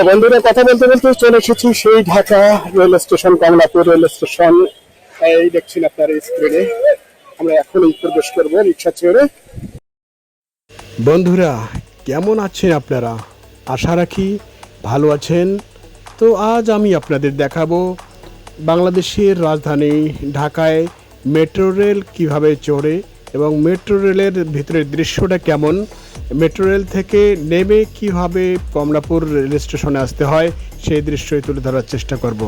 তো বন্ধুরা, কথা বলতে বলতে চলে এসেছি সেই Dhaka rail station Kamalapur rail station. এই দেখছেন আপনার স্ক্রিনে আমরা এখনই প্রবেশ করব রিক্সা ছেড়ে। বন্ধুরা, কেমন আছেন আপনারা? আশা রাখি ভালো আছেন। তো আজ আমি আপনাদের দেখাবো বাংলাদেশের রাজধানী ঢাকায় মেট্রো রেল কীভাবে চড়ে এবং মেট্রো রেলের ভিতরের দৃশ্যটা কেমন মেট্রো রেল থেকে নেমে কীভাবে কমলাপুর রেল স্টেশনে আসতে হয়, সেই দৃশ্যই তুলে ধরার চেষ্টা করব।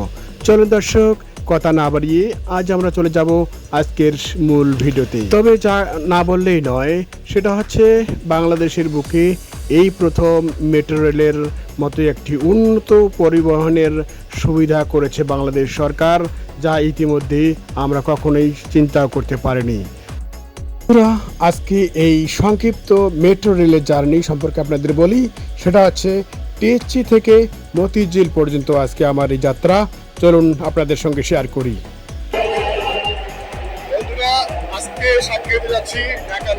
চলুন দর্শক, কথা না বাড়িয়ে আজ আমরা চলে যাব আজকের মূল ভিডিওতে। তবে যা না বললেই নয়, সেটা হচ্ছে বাংলাদেশের বুকে এই প্রথম মেট্রো রেলের মতো একটি উন্নত পরিবহনের সুবিধা করেছে বাংলাদেশ সরকার, যা ইতিমধ্যে আমরা কখনোই চিন্তাও করতে পারিনি। বন্ধুরা, আজকে এই সংক্ষিপ্ত মেট্রো রেলের জার্নি সম্পর্কে আপনাদের বলি, সেটা হচ্ছে টিএসসি থেকে মতিঝিল পর্যন্ত আজকে আমার এই যাত্রা। চলুন আপনাদের সঙ্গে শেয়ার করি।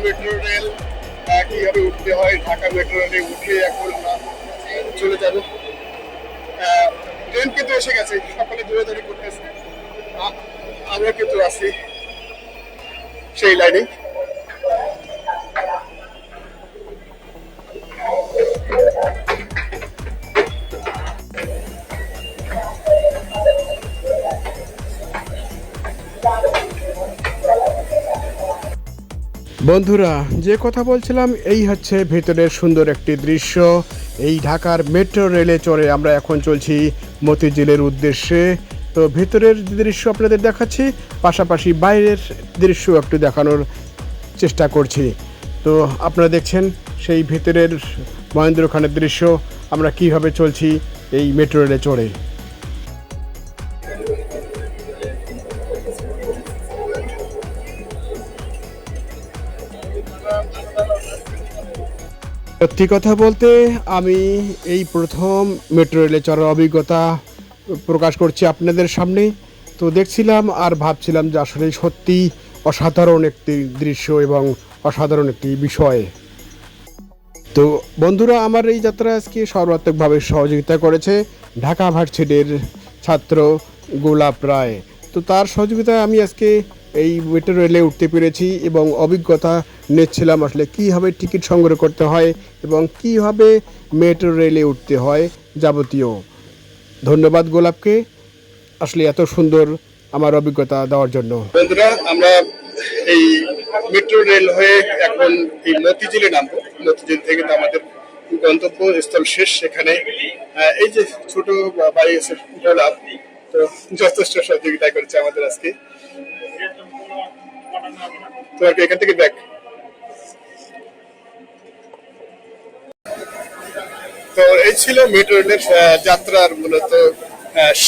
মেট্রো উঠতে হয়? মেট্রো এখন চলে ট্রেন কিন্তু আমরা কিন্তু আছি সেই লাইনে। বন্ধুরা, যে কথা বলছিলাম, এই হচ্ছে ভেতরের সুন্দর একটি দৃশ্য। এই ঢাকার মেট্রো রেলে চড়ে আমরা এখন চলছি মতিঝিলের উদ্দেশ্যে। তো ভেতরের দৃশ্য আপনাদের দেখাচ্ছি, পাশাপাশি বাইরের দৃশ্য একটু দেখানোর চেষ্টা করছি। তো আপনারা দেখছেন সেই ভেতরের মহেন্দ্র খানের দৃশ্য, আমরা কীভাবে চলছি এই মেট্রো রেলে চড়ে। সত্যি কথা বলতে আমি এই প্রথম মেট্রো রেলে চড়ার অভিজ্ঞতা প্রকাশ করছি আপনাদের সামনে। তো দেখছিলাম আর ভাবছিলাম যে আসলে সত্যি অসাধারণ একটি দৃশ্য এবং অসাধারণ একটি বিষয়। তো বন্ধুরা, আমার এই যাত্রা আজকে সর্বাত্মকভাবে সহযোগিতা করেছে ঢাকা ভার্সিটির ছাত্র গোলাপ রায়। তো তার সহযোগিতায় আমি আজকে এই মেট্রো রেলে উঠতে পেরেছি এবং অভিজ্ঞতা নিচ্ছিলাম আসলে কীভাবে টিকিট সংগ্রহ করতে হয় এবং কীভাবে মেট্রো রেলে উঠতে হয় যাবতীয়। ধন্যবাদ গোলাপকে। আসলে এত সুন্দর আমার অভিজ্ঞতা দেওয়ার জন্য। বন্ধুরা, আমরা এই মেট্রো রেল হয়ে এখন এই মতিঝিলে নামবো। মতিঝিল থেকে তো আমাদের গন্তব্য স্থল শেষ সেখানে। এই যে ছোট আছে গোলাপ তো যথেষ্ট সহযোগিতা করেছে আমাদের আজকে। ব্যাগ তো এই ছিল মেট্রো রেলের যাত্রার মূলত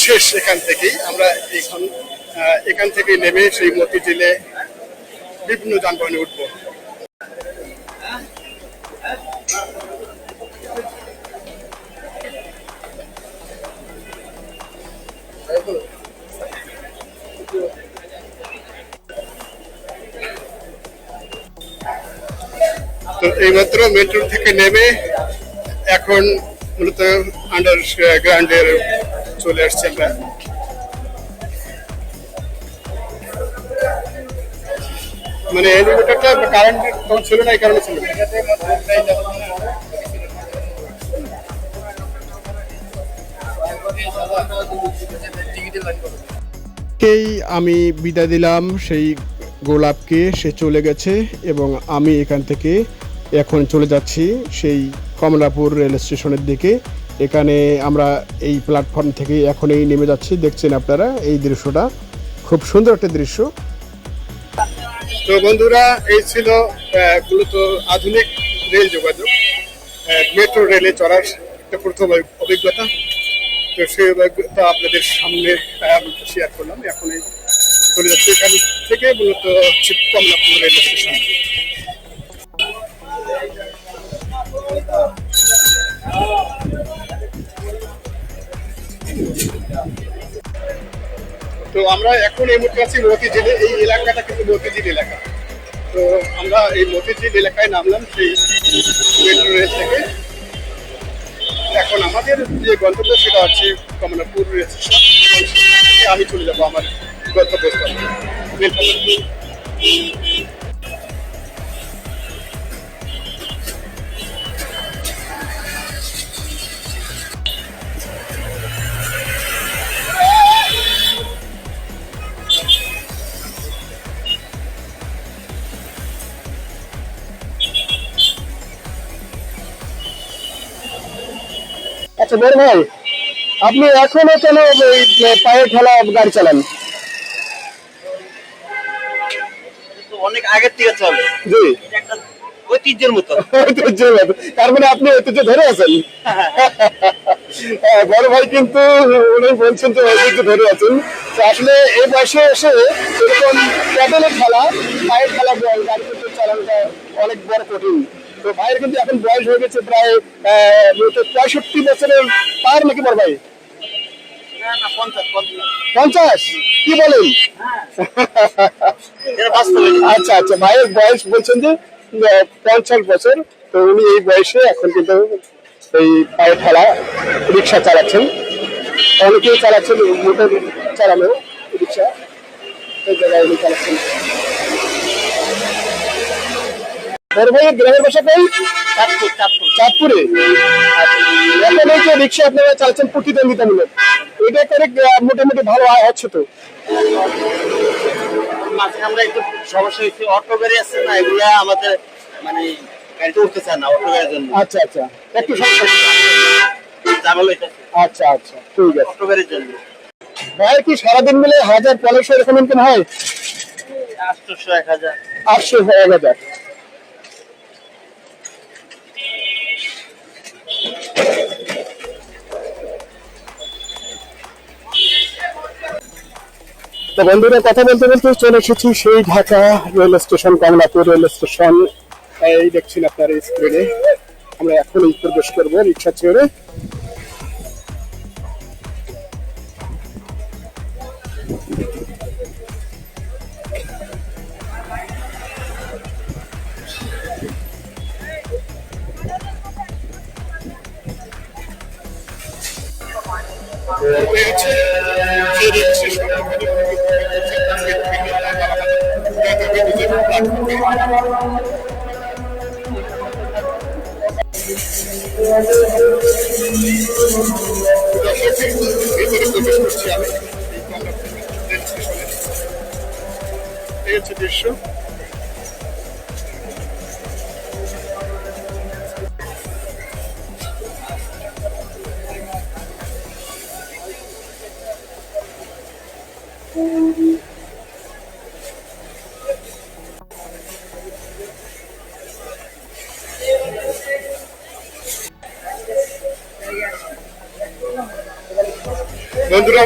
শেষ এখান থেকেই। আমরা এখন এখান থেকে নেমে সেই মতিঝিলে বিভিন্ন যানবাহনে উঠবো। তো এইমাত্র মেট্রো থেকে নেমে এখন মূলত আন্ডার গ্রাউন্ডের চলে আসছি আমরা মানে এলিভেটরটা কারেন্ট তখন ছিল না, এই কারণে ছিল। কেই আমি বিদায় দিলাম, সেই গোলাপকে, সে চলে গেছে এবং আমি এখান থেকে এখন চলে যাচ্ছি সেই কমলাপুর রেল স্টেশনের দিকে। এখানে আমরা এই প্ল্যাটফর্ম থেকে এখনই নেমে যাচ্ছি। দেখছেন আপনারা এই দৃশ্যটা। খুব সুন্দর একটা দৃশ্য। তো বন্ধুরা, এই ছিল মূলত আধুনিক রেল যোগাযোগ। মেট্রো রেলে চড়ার একটা প্রথম অভিজ্ঞতা। তো সেই অভিজ্ঞতা আপনাদের সামনে শেয়ার করলাম। এখন চলে যাচ্ছে এখান থেকে, মূলত হচ্ছে কমলাপুর রেল স্টেশন। তো আমরা এখন এই মুহূর্তে আছি মতিঝিলে, এই এলাকাটা কিন্তু মতিঝিল এলাকা। তো আমরা এই মতিঝিল এলাকায় নামলাম সেই মেট্রো রেল থেকে। এখন আমাদের যে গন্তব্য সেটা হচ্ছে কমলাপুর আমি চলে যাব আমার গন্তব্যস্থলে। আচ্ছা বড় ভাই আপনি এখনও কেন এই পায়ে খেলা গাড়ি চালান? অনেক আগের থেকে চলে জি। এটা একটা ঐতিহ্যের মতো। ঐতিহ্য তার মানে আপনি ঐতিহ্য ধরে আছেন? হ্যাঁ, বড় ভাই কিন্তু উনি বলছেন যে ঐতিহ্য ধরে আছেন। আসলে এই বয়সে এসে এরকম প্যাডেলের খেলা পায়ের খেলা বল গাড়ি চালানোটা অনেক বড় কঠিন। তো ভাইয়ের কিন্তু এখন বয়স হয়ে গেছে প্রায় পঁয়ষট্টি বছরের পার নাকি বড় ভাই? পঞ্চাশ কি বলেন? আচ্ছা আচ্ছা ভাইয়ের বয়স বলছেন যে পঞ্চাশ বছর তো উনি এই বয়সে এখন কিন্তু এই পায়ে ঠেলা রিক্সা চালাচ্ছেন। অনেকেই চালাচ্ছেন মোটর চালানো রিক্সা এই জায়গায় উনি চালাচ্ছেন। বড় গ্রামের বাসা কই চাঁদপুর চাঁদপুর। চাঁদপুরে? আচ্ছা, এখন এই যে রিক্সা আপনারা চালাচ্ছেন প্রতিদ্বন্দ্বিতামূলক এটা করে মোটামুটি ভালো আয় হচ্ছে তো? মাঝে আমরা একটু সমস্যা অটো গাড়ি আছে না এগুলা আমাদের মানে গাড়িতে উঠতে চায় না অটো গাড়ির জন্য। আচ্ছা আচ্ছা। একটু সমস্যা আচ্ছা আচ্ছা। ঠিক আছে। অটো গাড়ির জন্য। ভাই কি সারাদিন মিলে হাজার পনেরোশো এরকম ইনকাম হয় আটশোশো এক হাজার। আটশো এক হাজার। বন্ধুরা কথা বলতে বলতে চলে এসেছি সেই Dhaka rail station Kamalapur rail station এই দেখছেন আপনার স্ক্রিনে আমরা এখনই প্রবেশ করব রিক্সা চেড়ে সেই রেল স্টেশন আমাদের ভিতরে প্রবেশ করছি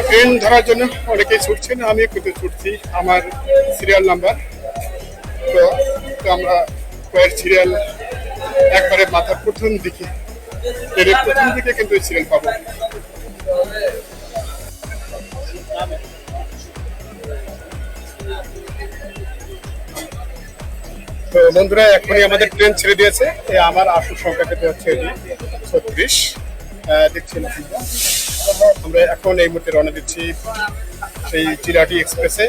ট্রেন ধরার জন্য অনেকেই ছুটছেন, আমিও কিন্তু ছুটছি আমার সিরিয়াল নাম্বার তো তো আমরা কয়ের সিরিয়াল একবারে মাথার প্রথম দিকে ট্রেনের প্রথম দিকে কিন্তু সিরিয়াল পাবো। তো বন্ধুরা, এখনই আমাদের ট্রেন ছেড়ে দিয়েছে। আমার আসল সংখ্যা কিন্তু হচ্ছে ছত্রিশ। আপনারা। আমরা এখন এই মুহূর্তে রওনা দিচ্ছি সেই চিরাটি এক্সপ্রেসে।